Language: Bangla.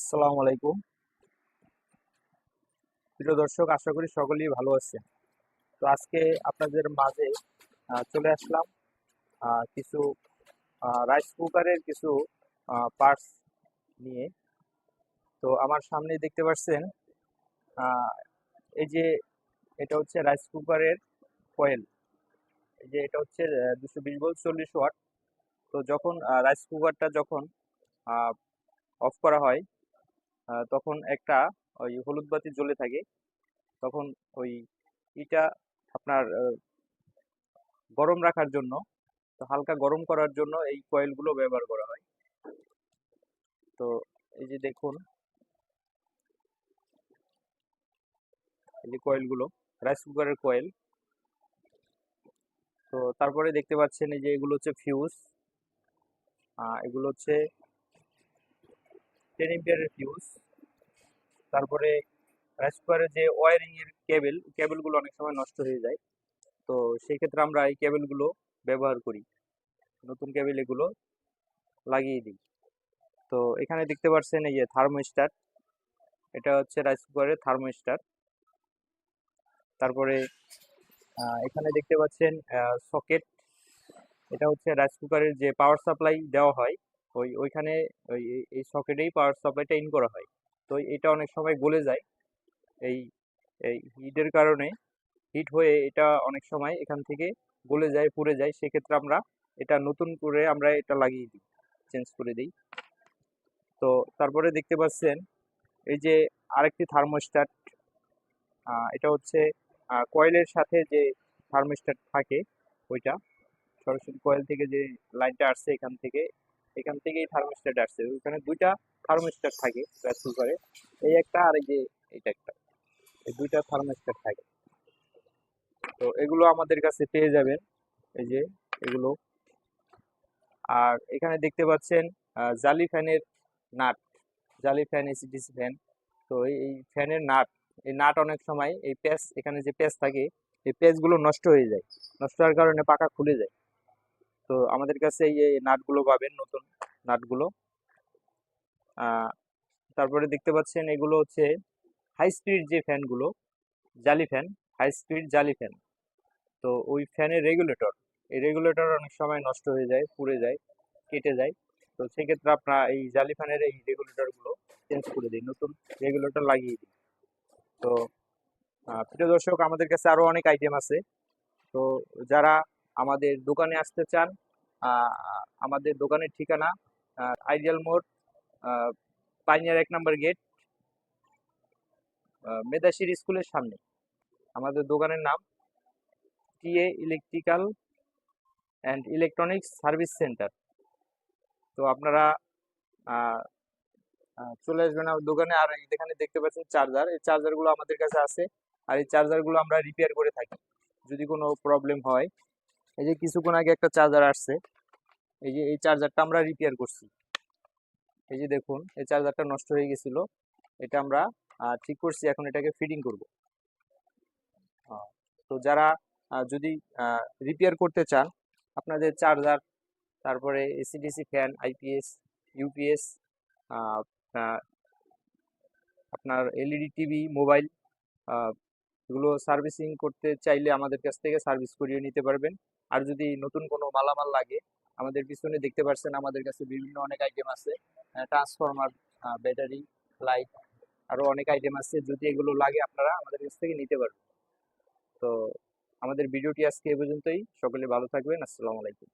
আসসালামু আলাইকুম। প্রিয় দর্শক, আশা করি সকলেই ভালো আছেন। তো আজকে আপনাদের মাঝে চলে আসলাম কিছু রাইস কুকারের কিছু পার্টস নিয়ে। তো আমার সামনে দেখতে পাচ্ছেন এই যে এটা হচ্ছে রাইস কুকারের কয়েল এই যে এটা হচ্ছে দুশো বিশ বল চল্লিশ ওয়াট তো যখন রাইস কুকারটা যখন অফ করা হয় তখন একটা ওই হলুদ বাতি জ্বলে থাকে। তখন ওই ইটা আপনার গরম রাখার জন্য, তো হালকা গরম করার জন্য এই কয়েলগুলো ব্যবহার করা হয়। তো এই যে দেখুন। এই যে কয়েলগুলো রাইস কুকারের কয়েল তো তারপরে দেখতে পাচ্ছেন এই যে এগুলো হচ্ছে ফিউজ এগুলো হচ্ছে টেন ফিউজ তারপরে কুকারের যে ওয়ারিং এর কেবল কেবলগুলো অনেক সময় নষ্ট হয়ে যায়। তো সেই ক্ষেত্রে আমরা এই কেবলগুলো ব্যবহার করি। নতুন কেবল এগুলো লাগিয়ে দিই। তো এখানে দেখতে পাচ্ছেন এই যে থার্মোস্টার এটা হচ্ছে রাইস কুকারের থার্মোস্টার তারপরে এখানে দেখতে পাচ্ছেন সকেট এটা হচ্ছে রাইস কুকারের যে পাওয়ার সাপ্লাই দেওয়া হয়। ওই, ওইখানে ওই, এই- সকেটেই পাওয়ার সাপ্লাইটা ইন করা হয়। তো এটা অনেক সময় গলে যায়। এই এই হিটের কারণে হিট হয়ে এটা অনেক সময় এখান থেকে গলে যায়, পুড়ে যায়। সেক্ষেত্রে আমরা এটা নতুন করে আমরা এটা লাগিয়ে দিই চেঞ্জ করে দিই। তো তারপরে দেখতে পাচ্ছেন, এই যে আরেকটি থার্মোস্ট্যাট এটা হচ্ছে কয়েলের সাথে যে থার্মোস্ট্যাট থাকে, ওইটা সরাসরি কয়েল থেকে যে লাইনটা আসছে এখান থেকে এখান থেকেই থার্মোস্ট্যাট আসছে। ওইখানে দুইটা থার্মোস্ট্যাট থাকে রাইস করে এই একটা আর এই যে এইটা একটা। এই দুইটা থার্মোস্ট্যাট থাকে। তো এগুলো আমাদের কাছে পেয়ে যাবেন। এই যে এগুলো। আর এখানে দেখতে পাচ্ছেন জালি ফ্যানের নাট। জালি ফ্যান এসিডিসি ফ্যান। তো এই ফ্যানের নাট, এই নাট অনেক সময় এই প্যাচ, এখানে যে প্যাচ থাকে, এই প্যাচগুলো নষ্ট হয়ে যায়। নষ্ট হওয়ার কারণে পাকা খুলে যায়। তো আমাদের কাছে এই নাটগুলো পাবেন, নতুন নাটগুলো। তারপরে দেখতে পাচ্ছেন এগুলো হচ্ছে হাই স্পিড যে ফ্যানগুলো, জালি ফ্যান হাই স্পিড জালি ফ্যান। তো ওই ফ্যানের রেগুলেটর এই রেগুলেটর অনেক সময় নষ্ট হয়ে যায়, পুড়ে যায়, কেটে যায়। তো সেক্ষেত্রে আপনার এই জালি ফ্যানের এই রেগুলেটরগুলো চেঞ্জ করে দিই নতুন রেগুলেটর লাগিয়ে দিই তো প্রিয় দর্শক, আমাদের কাছে আরও অনেক আইটেম আছে। তো যারা আমাদের দোকানে আসতে চান আমাদের দোকানের ঠিকানা আইডিয়াল মোড় পাইনিয়ার এক নম্বর গেট মেদাশির স্কুলের সামনে। আমাদের দোকানের নাম TA electrical and electronics service centre. তো আপনারা চলে আসবেন আমার দোকানে। আর এখানে দেখতে পাচ্ছেন চার্জার। এই চার্জারগুলো আমাদের কাছে আছে। আর এই চার্জারগুলো আমরা রিপেয়ার করে থাকি। যদি কোনো প্রবলেম হয় এই যে কিছুক্ষণ আগে একটা চার্জার আসছে, এই যে এই চার্জারটা আমরা রিপেয়ার করছি। এই যে দেখুন, এই চার্জারটা নষ্ট হয়ে গেছিল। এটা আমরা ঠিক করছি, এখন এটাকে ফিটিং করব। তো যারা যদি রিপেয়ার করতে চান, আপনাদের চার্জার তারপরে AC DC fan IPS UPS আপনার এলইডি টিভি মোবাইল এগুলো সার্ভিসিং করতে চাইলে আমাদের কাছ থেকে সার্ভিস করিয়ে নিতে পারবেন। আর যদি নতুন কোনো মালামাল লাগে, আমাদের পিছনে দেখতে পাচ্ছেন আমাদের কাছে বিভিন্ন অনেক আইটেম আছে। ট্রান্সফরমার ব্যাটারি লাইট আরও অনেক আইটেম আছে। যদি এগুলো লাগে আপনারা আমাদের কাছ থেকে নিতে পারবেন। তো আমাদের ভিডিওটি আজকে এ পর্যন্তই। সকলে ভালো থাকবেন। আসসালামু আলাইকুম।